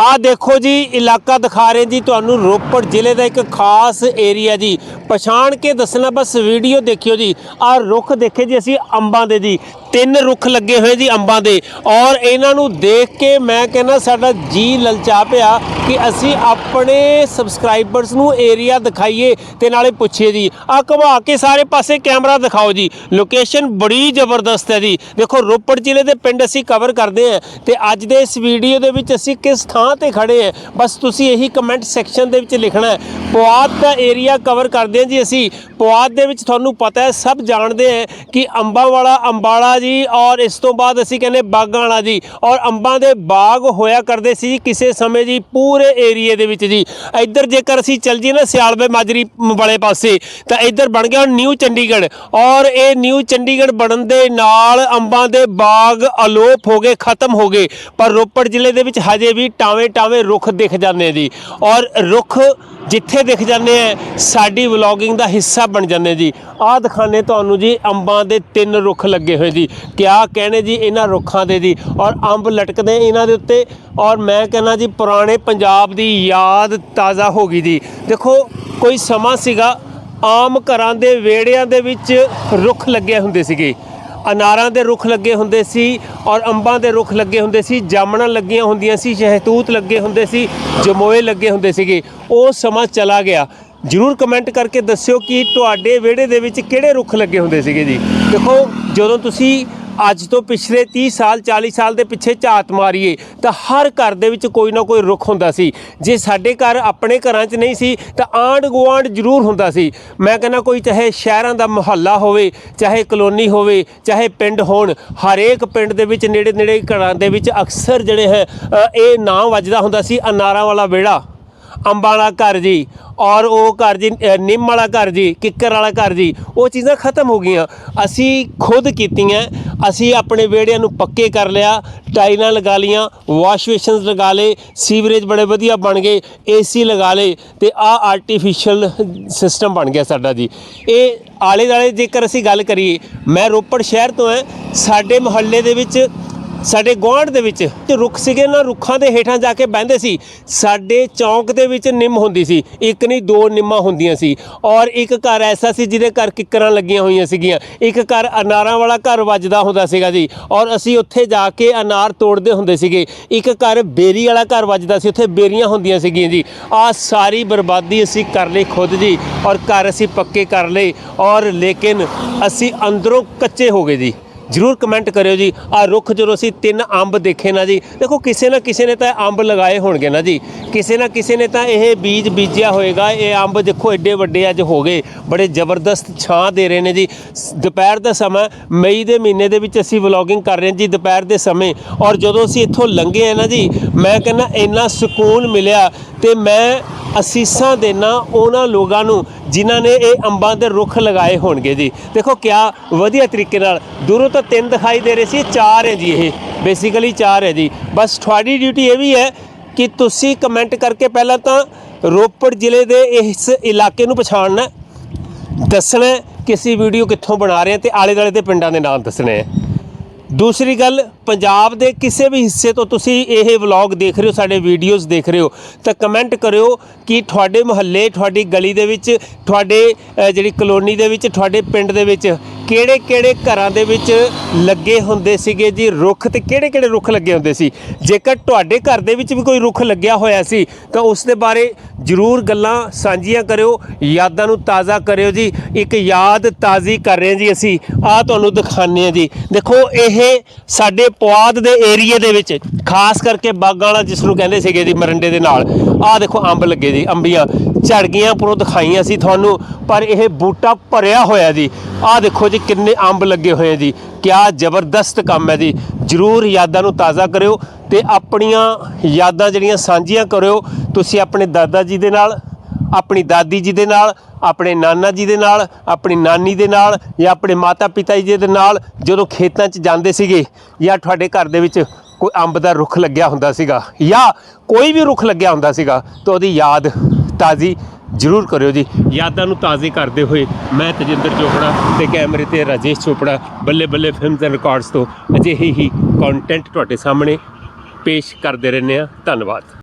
ਆ ਦੇਖੋ ਜੀ, ਇਲਾਕਾ ਦਿਖਾ ਰਹੇ ਜੀ ਤੁਹਾਨੂੰ ਰੋਪੜ ਜ਼ਿਲ੍ਹੇ ਦਾ ਇੱਕ ਖਾਸ ਏਰੀਆ ਜੀ। ਪਛਾਣ ਕੇ ਦੱਸਣਾ, ਬਸ ਵੀਡੀਓ ਦੇਖਿਓ ਜੀ। ਆ ਰੁੱਖ ਦੇਖੇ ਜੀ ਅਸੀਂ ਅੰਬਾਂ ਦੇ ਜੀ। ਤਿੰਨ ਰੁੱਖ ਲੱਗੇ ਹੋਏ ਜੀ ਅੰਬਾਂ ਦੇ। ਔਰ ਇਹਨਾਂ ਨੂੰ ਦੇਖ ਕੇ ਮੈਂ ਕਹਿੰਦਾ, ਸਾਡਾ ਜੀ ਲਲਚਾ ਪਿਆ ਕਿ ਅਸੀਂ ਆਪਣੇ ਸਬਸਕ੍ਰਾਈਬਰਸ ਨੂੰ ਏਰੀਆ ਦਿਖਾਈਏ ਤੇ ਨਾਲੇ ਪੁੱਛੀਏ ਜੀ। ਆ ਘੁਮਾ ਕੇ ਸਾਰੇ ਪਾਸੇ ਕੈਮਰਾ ਦਿਖਾਓ ਜੀ। ਲੋਕੇਸ਼ਨ ਬੜੀ ਜ਼ਬਰਦਸਤ ਹੈ ਜੀ। ਦੇਖੋ, ਰੋਪੜ ਜ਼ਿਲ੍ਹੇ ਦੇ ਪਿੰਡ ਅਸੀਂ ਕਵਰ ਕਰਦੇ ਹਾਂ ਤੇ ਅੱਜ ਦੇ ਇਸ ਵੀਡੀਓ ਦੇ ਵਿੱਚ ਅਸੀਂ ਕਿਸ ਥਾਂ ਤੇ ਖੜੇ ਹਾਂ। ਬਸ ਤੁਸੀਂ ਇਹੀ ਕਮੈਂਟ ਸੈਕਸ਼ਨ ਦੇ ਵਿੱਚ ਲਿਖਣਾ ਹੈ। ਪੁਆਧ ਦਾ ਏਰੀਆ ਕਵਰ ਕਰਦੇ ਹਾਂ ਜੀ ਅਸੀਂ। ਪੁਆਧ ਦੇ ਵਿੱਚ ਤੁਹਾਨੂੰ ਪਤਾ ਹੈ, ਸਭ ਜਾਣਦੇ ਹੈ ਕਿ ਅੰਬਾਂ ਵਾਲਾ ਅੰਬਾਲਾ ਜੀ ਔਰ ਇਸ ਤੋਂ ਬਾਅਦ ਅਸੀਂ ਕਹਿੰਦੇ ਬਾਗਾਂ ਵਾਲਾ ਜੀ। ਔਰ ਅੰਬਾਂ ਦੇ ਬਾਗ ਹੋਇਆ ਕਰਦੇ ਸੀ ਜੀ ਕਿਸੇ ਸਮੇਂ ਜੀ ਪੂਰੇ ਏਰੀਏ ਦੇ ਵਿੱਚ ਜੀ। ਇੱਧਰ ਜੇਕਰ ਅਸੀਂ ਚੱਲ ਜੀ ਨਾ ਸਿਆਲਵੇ ਮਾਜਰੀ ਵਾਲੇ ਪਾਸੇ, ਤਾਂ ਇੱਧਰ ਬਣ ਗਿਆ ਨਿਊ ਚੰਡੀਗੜ੍ਹ। ਔਰ ਇਹ ਨਿਊ ਚੰਡੀਗੜ੍ਹ ਬਣਨ ਦੇ ਨਾਲ ਅੰਬਾਂ ਦੇ ਬਾਗ ਅਲੋਪ ਹੋ ਗਏ, ਖਤਮ ਹੋ ਗਏ। ਪਰ ਰੋਪੜ ਜ਼ਿਲ੍ਹੇ ਦੇ ਵਿੱਚ ਹਜੇ ਵੀ ਟਾਵੇਂ ਟਾਵੇਂ ਰੁੱਖ ਦਿਖ ਜਾਂਦੇ ਜੀ। ਔਰ ਰੁੱਖ ਜਿੱਥੇ ਦਿਖ ਜਾਂਦੇ ਆ, ਸਾਡੀ ਵਲੌਗਿੰਗ ਦਾ ਹਿੱਸਾ ਬਣ ਜਾਂਦੇ ਜੀ। ਆਹ ਦਿਖਾਣੇ ਤੁਹਾਨੂੰ ਜੀ, ਅੰਬਾਂ ਦੇ ਤਿੰਨ ਰੁੱਖ ਲੱਗੇ ਹੋਏ ਜੀ। ਕਿਆ ਕਹਿਣੇ ਜੀ ਇਹਨਾਂ ਰੁੱਖਾਂ ਦੇ ਜੀ। ਔਰ ਅੰਬ ਲਟਕਦੇ ਇਹਨਾਂ ਦੇ ਉੱਤੇ। ਔਰ ਮੈਂ ਕਹਿੰਦਾ ਜੀ, ਪੁਰਾਣੇ ਪੰਜਾਬ ਦੀ ਯਾਦ ਤਾਜ਼ਾ ਹੋ ਗਈ ਜੀ। ਦੇਖੋ, ਕੋਈ ਸਮਾਂ ਸੀਗਾ, ਆਮ ਘਰਾਂ ਦੇ ਵਿਹੜਿਆਂ ਦੇ ਵਿੱਚ ਰੁੱਖ ਲੱਗੇ ਹੁੰਦੇ ਸੀਗੇ। ਅਨਾਰਾਂ ਦੇ ਰੁੱਖ ਲੱਗੇ ਹੁੰਦੇ ਸੀ ਔਰ ਅੰਬਾਂ ਦੇ ਰੁੱਖ ਲੱਗੇ ਹੁੰਦੇ ਸੀ, ਜਾਮਣਾਂ ਲੱਗੀਆਂ ਹੁੰਦੀਆਂ ਸੀ, ਸ਼ਹਿਤੂਤ ਲੱਗੇ ਹੁੰਦੇ ਸੀ, ਜਮੋਏ ਲੱਗੇ ਹੁੰਦੇ ਸੀਗੇ। ਉਹ ਸਮਾਂ ਚਲਾ ਗਿਆ। ਜਰੂਰ ਕਮੈਂਟ ਕਰਕੇ ਦੱਸਿਓ ਕਿ ਤੁਹਾਡੇ ਵਿਹੜੇ ਦੇ ਵਿੱਚ ਕਿਹੜੇ ਰੁੱਖ ਲੱਗੇ ਹੁੰਦੇ ਸੀਗੇ ਜੀ? ਦੇਖੋ, ਜਦੋਂ ਤੁਸੀਂ ਅੱਜ ਤੋਂ ਪਿਛਲੇ 30 ਸਾਲ 40 ਸਾਲ ਦੇ ਪਿੱਛੇ ਝਾਤ ਮਾਰੀਏ, ਤਾਂ ਹਰ ਘਰ ਦੇ ਵਿੱਚ ਕੋਈ ਨਾ ਕੋਈ ਰੁੱਖ ਹੁੰਦਾ ਸੀ। ਜੇ ਸਾਡੇ ਘਰ ਆਪਣੇ ਘਰਾਂ 'ਚ ਨਹੀਂ ਸੀ, ਤਾਂ ਆਂਢ ਗੁਆਂਢ ਜ਼ਰੂਰ ਹੁੰਦਾ ਸੀ। ਮੈਂ ਕਹਿੰਦਾ, ਕੋਈ ਚਾਹੇ ਸ਼ਹਿਰਾਂ ਦਾ ਮੁਹੱਲਾ ਹੋਵੇ, ਚਾਹੇ ਕਲੋਨੀ ਹੋਵੇ, ਚਾਹੇ ਪਿੰਡ ਹੋਣ, ਹਰੇਕ ਪਿੰਡ ਦੇ ਵਿੱਚ ਨੇੜੇ ਨੇੜੇ ਘਰਾਂ ਦੇ ਵਿੱਚ ਅਕਸਰ ਜਿਹੜੇ ਹੈ ਇਹ ਨਾਂ ਵੱਜਦਾ ਹੁੰਦਾ ਸੀ, ਅਨਾਰਾਂ ਵਾਲਾ ਵਿਹੜਾ ਅੰਬਾਂ ਵਾਲਾ ਘਰ ਜੀ ਔਰ ਉਹ ਘਰ ਜੀ ਨਿੰਮ ਵਾਲਾ ਘਰ ਜੀ, ਕਿੱਕਰ ਵਾਲਾ ਘਰ ਜੀ, ਉਹ ਚੀਜ਼ਾਂ ਖਤਮ ਹੋ ਗਈਆਂ। ਅਸੀਂ ਖੁਦ ਕੀਤੀਆਂ, ਅਸੀਂ ਆਪਣੇ ਵਿਹੜਿਆਂ ਨੂੰ ਪੱਕੇ ਕਰ ਲਿਆ, ਟਾਈਲਾਂ ਲਗਾ ਲੀਆਂ ਵਾਸ਼ ਬੇਸ਼ਨਸ ਲਗਾ ਲਏ, ਸੀਵਰੇਜ ਬੜੇ ਵਧੀਆ ਬਣ ਗਏ ਏਸੀ ਲਗਾ ਲਏ ਤੇ ਆ ਆਰਟੀਫੀਸ਼ੀਅਲ ਸਿਸਟਮ ਬਣ ਗਿਆ ਸਾਡਾ ਜੀ। ਇਹ ਆਲੇ ਦਾਲੇ ਜੇਕਰ ਅਸੀਂ ਗੱਲ ਕਰੀਏ, ਮੈਂ ਰੋਪੜ ਸ਼ਹਿਰ ਤੋਂ ਹਾਂ, ਸਾਡੇ ਮੁਹੱਲੇ ਦੇ ਵਿੱਚ ਸਾਡੇ ਗੁਆਂਢ ਦੇ ਵਿੱਚ ਤੇ ਰੁੱਖ ਸੀਗੇ ਨਾ ਰੁੱਖਾਂ ਦੇ ਹੇਠਾਂ ਜਾ ਕੇ ਬਹਿੰਦੇ ਸੀ। ਸਾਡੇ ਚੌਂਕ ਦੇ ਵਿੱਚ ਨਿੰਮ ਹੁੰਦੀ ਸੀ, ਇੱਕ ਨਹੀਂ, ਦੋ ਨਿੰਮਾਂ ਹੁੰਦੀਆਂ ਸੀ। ਔਰ ਇੱਕ ਘਰ ਐਸਾ ਸੀ ਜਿਹਦੇ ਘਰ ਕਿੱਕਰਾਂ ਲੱਗੀਆਂ ਹੋਈਆਂ ਸੀਗੀਆਂ। ਇੱਕ ਘਰ ਅਨਾਰਾਂ ਵਾਲਾ ਘਰ ਵੱਜਦਾ ਹੁੰਦਾ ਸੀਗਾ ਜੀ। ਔਰ ਅਸੀਂ ਉੱਥੇ ਜਾ ਕੇ ਅਨਾਰ ਤੋੜਦੇ ਹੁੰਦੇ ਸੀਗੇ। ਇੱਕ ਘਰ ਬੇਰੀ ਵਾਲਾ ਘਰ ਵੱਜਦਾ ਸੀ, ਉੱਥੇ ਬੇਰੀਆਂ ਹੁੰਦੀਆਂ ਸੀਗੀਆਂ ਜੀ। ਆ ਸਾਰੀ ਬਰਬਾਦੀ ਅਸੀਂ ਕਰ ਲਈ ਖੁਦ ਜੀ, ਔਰ ਘਰ ਅਸੀਂ ਪੱਕੇ ਕਰ ਲਏ। ਔਰ ਲੇਕਿਨ ਅਸੀਂ ਅੰਦਰੋਂ ਕੱਚੇ ਹੋ ਗਏ ਜੀ। ਜਰੂਰ ਕਮੈਂਟ ਕਰਿਓ ਜੀ। ਆ ਰੁੱਖ ਜਦੋਂ ਅਸੀਂ ਤਿੰਨ ਅੰਬ ਦੇਖੇ ਨਾ ਜੀ, ਦੇਖੋ ਕਿਸੇ ਨਾ ਕਿਸੇ ਨੇ ਤਾਂ ਅੰਬ ਲਗਾਏ ਹੋਣਗੇ ਨਾ ਜੀ। ਕਿਸੇ ਨਾ ਕਿਸੇ ਨੇ ਤਾਂ ਇਹ ਬੀਜ ਬੀਜਿਆ ਹੋਏਗਾ, ਇਹ ਅੰਬ ਦੇਖੋ ਐਡੇ ਵੱਡੇ ਅੱਜ ਹੋ ਗਏ, ਬੜੇ ਜ਼ਬਰਦਸਤ ਛਾਂ ਦੇ ਰਹੇ ਨੇ ਜੀ। ਦੁਪਹਿਰ ਦਾ ਸਮਾਂ, ਮਈ ਦੇ ਮਹੀਨੇ ਦੇ ਵਿੱਚ ਅਸੀਂ ਵਲੌਗਿੰਗ ਕਰ ਰਹੇ ਹਾਂ ਜੀ ਦੁਪਹਿਰ ਦੇ ਸਮੇਂ। ਔਰ ਜਦੋਂ ਅਸੀਂ ਇੱਥੋਂ ਲੰਘੇ ਆ ਨਾ ਜੀ, ਮੈਂ ਕਹਿੰਦਾ ਇੰਨਾ ਸਕੂਨ ਮਿਲਿਆ ਤੇ ਮੈਂ ਅਸੀਸਾਂ ਦੇਣਾ ਉਹਨਾਂ ਲੋਕਾਂ ਨੂੰ ਜਿਨ੍ਹਾਂ ਨੇ ਇਹ ਅੰਬਾਂ ਦੇ ਰੁੱਖ ਲਗਾਏ ਹੋਣਗੇ ਜੀ। ਦੇਖੋ ਕਿਆ ਵਧੀਆ ਤਰੀਕੇ ਨਾਲ ਦੂਰੋਂ ਤਾਂ ਤਿੰਨ ਦਿਖਾਈ ਦੇ ਰਹੇ ਸੀ, ਚਾਰ ਹੈ ਜੀ ਇਹ। ਬੇਸਿਕਲੀ ਚਾਰ ਹੈ ਜੀ। ਬਸ ਤੁਹਾਡੀ ਡਿਊਟੀ ਇਹ ਵੀ ਹੈ ਕਿ ਤੁਸੀਂ ਕਮੈਂਟ ਕਰਕੇ ਪਹਿਲਾਂ ਤਾਂ ਰੋਪੜ ਜ਼ਿਲ੍ਹੇ ਦੇ ਇਸ ਇਲਾਕੇ ਨੂੰ ਪਛਾਣਨਾ ਦੱਸਣਾ ਹੈ ਕਿ ਅਸੀਂ ਵੀਡੀਓ ਕਿੱਥੋਂ ਬਣਾ ਰਹੇ ਹਾਂ ਤੇ ਆਲੇ ਦੁਆਲੇ ਦੇ ਪਿੰਡਾਂ ਦੇ ਨਾਮ ਦੱਸਣੇ ਹੈ। ਦੂਸਰੀ ਗੱਲ, ਪੰਜਾਬ ਦੇ ਕਿਸੇ ਵੀ ਹਿੱਸੇ ਤੋਂ ਤੁਸੀਂ ਇਹ ਵਲੌਗ ਦੇਖ ਰਹੇ ਹੋ, ਸਾਡੇ ਵੀਡੀਓਜ਼ ਦੇਖ ਰਹੇ ਹੋ, ਤਾਂ ਕਮੈਂਟ ਕਰਿਓ ਕਿ ਤੁਹਾਡੇ ਮੁਹੱਲੇ, ਤੁਹਾਡੀ ਗਲੀ ਦੇ ਵਿੱਚ, ਤੁਹਾਡੇ ਜਿਹੜੀ ਕਲੋਨੀ ਦੇ ਵਿੱਚ, ਤੁਹਾਡੇ ਪਿੰਡ ਦੇ ਵਿੱਚ ਕਿਹੜੇ ਕਿਹੜੇ ਘਰਾਂ ਦੇ ਵਿੱਚ ਲੱਗੇ ਹੁੰਦੇ ਸੀਗੇ ਜੀ ਰੁੱਖ ਤੇ ਕਿਹੜੇ ਕਿਹੜੇ ਰੁੱਖ ਲੱਗੇ ਹੁੰਦੇ ਸੀ? ਜੇਕਰ ਤੁਹਾਡੇ ਘਰ ਦੇ ਵਿੱਚ ਵੀ ਕੋਈ ਰੁੱਖ ਲੱਗਿਆ ਹੋਇਆ ਸੀ, ਤਾਂ ਉਸ ਦੇ ਬਾਰੇ ਜਰੂਰ ਗੱਲਾਂ ਸਾਂਝੀਆਂ ਕਰਿਓ, ਯਾਦਾਂ ਨੂੰ ਤਾਜ਼ਾ ਕਰਿਓ ਜੀ। ਇੱਕ ਯਾਦ ਤਾਜ਼ੀ ਕਰ ਰਹੇ ਜੀ ਅਸੀਂ। ਆ ਤੁਹਾਨੂੰ ਦਿਖਾਉਂਦੇ ਹਾਂ ਜੀ। ਦੇਖੋ, ਇਹ ਸਾਡੇ ਪੁਆਧ ਦੇ ਏਰੀਏ ਦੇ ਵਿੱਚ, ਖਾਸ ਕਰਕੇ ਬਾਗਾਂ ਵਾਲਾ ਜਿਸ ਨੂੰ ਕਹਿੰਦੇ ਸੀਗੇ ਜੀ, ਮਰੰਡੇ ਦੇ ਨਾਲ। ਆਹ ਦੇਖੋ ਅੰਬ ਲੱਗੇ ਜੀ, ਅੰਬੀਆਂ। ਝੜ ਗਈਆਂ ਪਰੋਂ ਦਿਖਾਈਆਂ ਸੀ ਤੁਹਾਨੂੰ, ਪਰ ਇਹ ਬੂਟਾ ਭਰਿਆ ਹੋਇਆ ਜੀ। ਆਹ ਦੇਖੋ ਜੀ ਕਿੰਨੇ ਅੰਬ ਲੱਗੇ ਹੋਏ ਜੀ। ਕਿਆ ਜ਼ਬਰਦਸਤ ਕੰਮ ਹੈ ਜੀ। ਜਰੂਰ ਯਾਦਾਂ ਨੂੰ ਤਾਜ਼ਾ ਕਰਿਓ ਤੇ ਆਪਣੀਆਂ ਯਾਦਾਂ ਜਿਹੜੀਆਂ ਸਾਂਝੀਆਂ ਕਰਿਓ। ਤੁਸੀਂ ਆਪਣੇ ਦਾਦਾ ਜੀ ਦੇ ਨਾਲ ਆਪਣੀ ਦਾਦੀ ਜੀ ਦੇ ਨਾਲ, ਆਪਣੇ ਨਾਨਾ ਜੀ ਦੇ ਨਾਲ, ਆਪਣੀ ਨਾਨੀ ਦੇ ਨਾਲ ਜਾਂ ਆਪਣੇ ਮਾਤਾ ਪਿਤਾ ਜੀ ਦੇ ਨਾਲ ਜਦੋਂ ਖੇਤਾਂ 'ਚ ਜਾਂਦੇ ਸੀਗੇ ਜਾਂ ਤੁਹਾਡੇ ਘਰ ਦੇ ਵਿੱਚ ਕੋਈ ਅੰਬ ਦਾ ਰੁੱਖ ਲੱਗਿਆ ਹੁੰਦਾ ਸੀਗਾ ਜਾਂ ਕੋਈ ਵੀ ਰੁੱਖ ਲੱਗਿਆ ਹੁੰਦਾ ਸੀਗਾ, ਤਾਂ ਉਹਦੀ ਯਾਦ ਤਾਜ਼ੀ ਜ਼ਰੂਰ ਕਰਿਓ ਜੀ। ਯਾਦਾਂ ਨੂੰ ਤਾਜ਼ੇ ਕਰਦੇ ਹੋਏ ਮੈਂ ਤਜਿੰਦਰ ਚੋਪੜਾ ਤੇ ਕੈਮਰੇ ਤੇ ਰਾਜੇਸ਼ ਚੋਪੜਾ ਬੱਲੇ ਬੱਲੇ ਫਿਲਮਸ ਐਂਡ ਰਿਕਾਰਡਸ ਤੋਂ ਅਜਿਹੇ ਹੀ ਕੰਟੈਂਟ ਤੁਹਾਡੇ ਸਾਹਮਣੇ ਪੇਸ਼ ਕਰਦੇ ਰਹਿੰਦੇ ਆ ਧੰਨਵਾਦ।